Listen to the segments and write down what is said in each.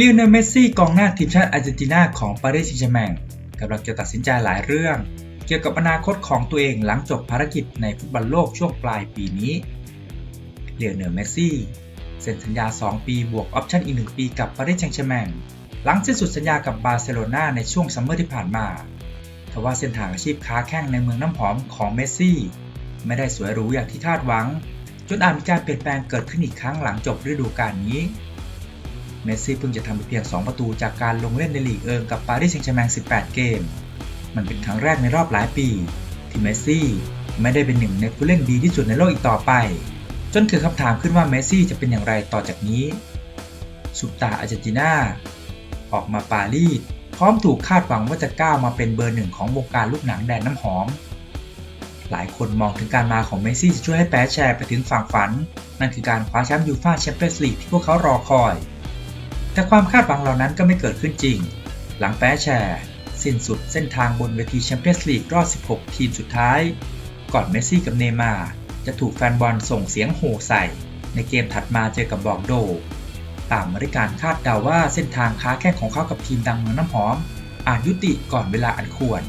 ลิโอนลเมสซี่กองหน้าทีมชาติอาร์เจนตินาของปารีสแซงต์แชร์แมงกำลังจะตัดสินใจหลายเรื่อง เกี่ยวกับอนาคตของตัวเองหลังจบภารกิจในฟุตบอลโลกช่วงปลายปีนี้เลโอเนลเมสซี่เซ็นสัญญา 2 ปีบวกออปชั่นอีก 1 ปีกับปารีสแซงต์แชร์แมงหลังสิ้นสุดสัญญากับบาร์เซโลนาในช่วงซัมเมอร์ที่ผ่านมาทว่าเส้นทางอาชีพค้าแข่งในเมืองน้ำหอมของเมสซี่ ไม่ได้สวยหรูอย่างที่คาดหวัง จนอาจมีการเปลี่ยนแปลงเกิดขึ้นอีกครั้งหลังจบฤดูกาลนี้ เมสซี่เพิ่งจะทำไปเพียง 2 ประตูจากการลงเล่นในลีกเอิงกับปารีสแซงต์แชร์แมง18 เกม มันเป็นครั้งแรกในรอบหลายปี ที่เมสซี่ไม่ได้เป็นหนึ่งในผู้เล่นดีที่สุดในโลกอีกต่อไป จนเกิดคำถามขึ้นว่าเมสซี่จะเป็นอย่างไรต่อจากนี้สุปตาอาร์เจนตินาออกมาปารีสพร้อมถูกคาดหวังว่าจะก้าวมาเป็นเบอร์หนึ่งของวงการลูกหนังแดนน้ำหอม หลายคนมองถึงการมาของเมสซี่จะช่วยให้แปรแชร์ไปถึงฝั่งฝัน นั่นคือการคว้าแชมป์ยูฟ่าแชมเปี้ยนส์ลีกที่พวกเขารอคอย แต่ความคาดหวังเหล่านั้นก็ไม่เกิดขึ้นจริง หลังแปรแชร์ สิ้นสุดเส้นทางบนเวทีแชมเปี้ยนส์ลีกรอบ 16 ทีมสุดท้าย ก่อนเมสซี่กับเนมาจะถูกแฟนบอลส่งเสียงโห่ใส่ ในเกมถัดมาเจอกับบอร์โด ตามมาด้วยการคาดเดาว่าเส้นทางค้าแข่งของเขากับทีมดังเมืองน้ำหอม อาจยุติก่อนเวลาอันควร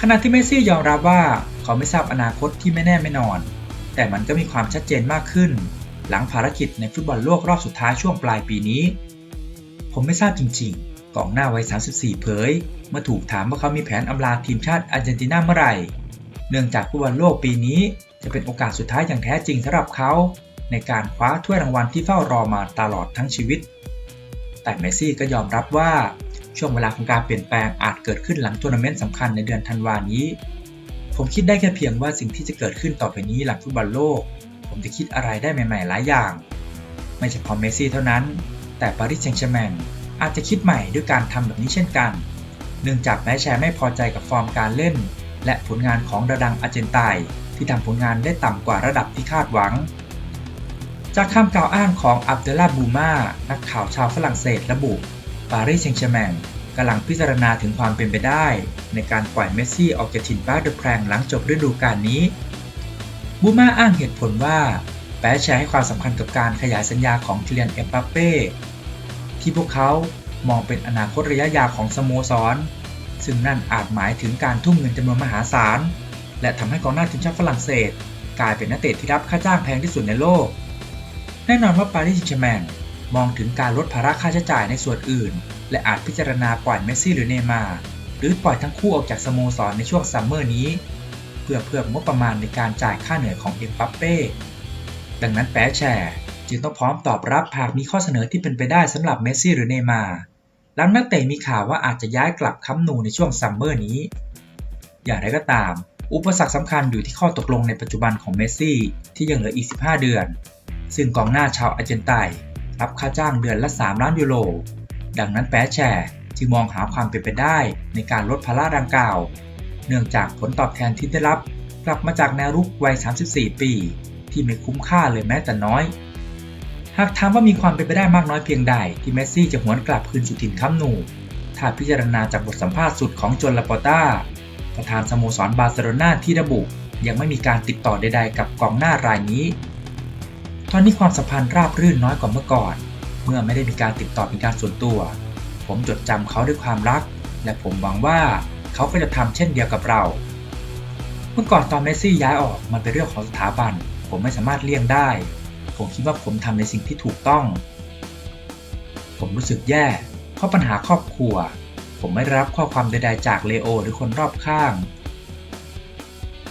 ขณะที่เมสซี่ยอมรับว่าเขาไม่ทราบอนาคตที่ไม่แน่ไม่นอน แต่มันก็มีความชัดเจนมากขึ้น หลังภารกิจในฟุตบอลโลกรอบสุดท้ายช่วงปลายปีนี้ ผมไม่ทราบจริงๆ กองหน้าวัย 34 เผย เมื่อถูกถามว่าเขามีแผนอำลาทีมชาติอาร์เจนตินาเมื่อไหร่ เนื่องจากฟุตบอลโลกปีนี้จะเป็นโอกาสสุดท้ายอย่างแท้จริงสำหรับเขา ในการคว้าถ้วยรางวัลที่เฝ้ารอมาตลอดทั้งชีวิต แต่เมสซี่ก็ยอมรับว่าช่วงเวลาของการเปลี่ยนแปลงอาจเกิดขึ้นหลังทัวร์นาเมนต์สำคัญในเดือนธันวานี้ ผมคิดได้แค่เพียงว่าสิ่งที่จะเกิดขึ้นต่อไปนี้หลังฟุตบอลโลก ผมจะคิดอะไรได้ใหม่ๆหลายอย่าง ไม่เฉพาะเมสซี่เท่านั้น แต่ปารีสแซงต์แชร์แมงอาจจะคิดใหม่ด้วยการทำแบบนี้เช่นกัน เนื่องจากแม้แชร์ไม่พอใจกับฟอร์มการเล่น และผลงานของระดังอาร์เจนไตน์ที่ทำผลงานได้ต่ำกว่าระดับที่คาดหวัง จากคำกล่าวอ้างของอับเดลลาบูมานักข่าวชาวฝรั่งเศสระบุปารีสแซงต์แชร์แมงกำลังพิจารณาถึงความเป็นไปได้ ในการปล่อยเมสซี่ออกจากถิ่นบ้าเดอะแพรงหลังจบฤดูกาลนี้ บูมาอ้างเหตุผลว่าแปแชร์ให้ความสำคัญกับการขยายสัญญาของคิเลียนเอ็มบัปเป้ที่พวกเขามองเป็นอนาคตระยะยาวของสโมสร ซึ่งนั่นอาจหมายถึงการทุ่มเงินจำนวนมหาศาล และทำให้กองหน้าทีมชาติฝรั่งเศส กลายเป็นนักเตะที่รับค่าจ้างแพงที่สุดในโลก แน่นอนว่าปารีสแชร์แมงมองถึงการลดภาระค่าใช้จ่ายในส่วนอื่น และอาจพิจารณาปล่อยเมสซี่หรือเนมาร์หรือปล่อยทั้งคู่ออกจากสโมสรในช่วงซัมเมอร์นี้ พื่อเพิ่มงบประมาณในการจ่ายค่าเหนื่อยของเอ็มบัปเป้ดังนั้นแปแชร์จึงต้องพร้อมตอบรับหากมีข้อเสนอที่เป็นไปได้สำหรับเมสซี่หรือเนย์มาร์หลังนักเตะมีข่าวว่าอาจจะย้ายกลับคัมนูในช่วงซัมเมอร์นี้ อย่างไรก็ตาม อุปสรรคสำคัญอยู่ที่ข้อตกลงในปัจจุบันของเมสซี่ที่ยังเหลืออีก 15 เดือน ซึ่งกองหน้าชาวอาร์เจนไตน์รับค่าจ้างเดือนละ 3 ล้านยูโร ดังนั้นแปแชร์จึงมองหาความเป็นไปได้ในการลดภาระดังกล่าว เนื่องจากผลตอบแทนที่ได้รับกลับมาจากแนวรุกวัย 34 ปี ที่ไม่คุ้มค่าเลยแม้แต่น้อย หากถามว่ามีความเป็นไปได้มากน้อยเพียงใด ที่เมสซี่จะหวนกลับคืนสู่ถิ่นคัมนู ถ้าพิจารณาจากบทสัมภาษณ์สุดของจนลาปอต้า ประธานสโมสรบาร์เซโลนาที่ระบุ ยังไม่มีการติดต่อใด ๆ กับกองหน้ารายนี้ ตอนนี้ความสัมพันธ์ราบรื่นน้อยกว่าเมื่อก่อน เมื่อไม่ได้มีการติดต่อเป็นการส่วนตัว ผมจดจำเขาด้วยความรัก และผมหวังว่า เขาก็จะทำเช่นเดียวกับเรา เมื่อก่อนตอนเมสซี่ย้ายออกมันเป็นเรื่องของสถาบัน ผมไม่สามารถเลี่ยงได้ ผมคิดว่าผมทำในสิ่งที่ถูกต้อง ผมรู้สึกแย่ เพราะปัญหาครอบครัว ผมไม่รับข้อความใดๆจากเลโอหรือคนรอบข้าง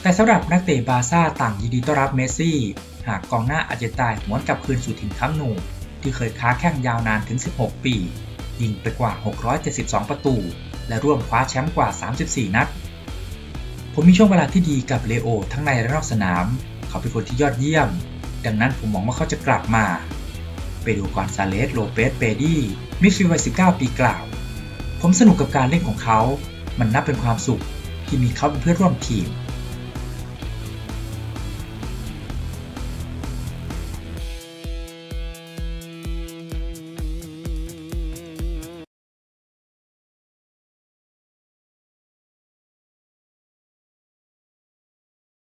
แต่สำหรับนักเตะบาซ่าต่างยินดีต้อนรับเมสซี่ หากกองหน้าอาร์เจนตน์หวนกลับคืนสู่ถิ่นคัมนูที่เคยค้าแข่งยาวนานถึง 16 ปี ยิงไปกว่า 672 ประตู และร่วมคว้าแชมป์กว่า 34 นัด ผมมีช่วงเวลาที่ดีกับเลโอทั้งในและนอกสนาม เขาเป็นคนที่ยอดเยี่ยม ดังนั้นผมหวังว่าเขาจะกลับมาเปดูกอนซาเลสโลเปสเปดี้มิดฟิลด์วัย19 ปีกล่าว ผมสนุกกับการเล่นของเขา มันนับเป็นความสุขที่มีเขาเป็นเพื่อนร่วมทีม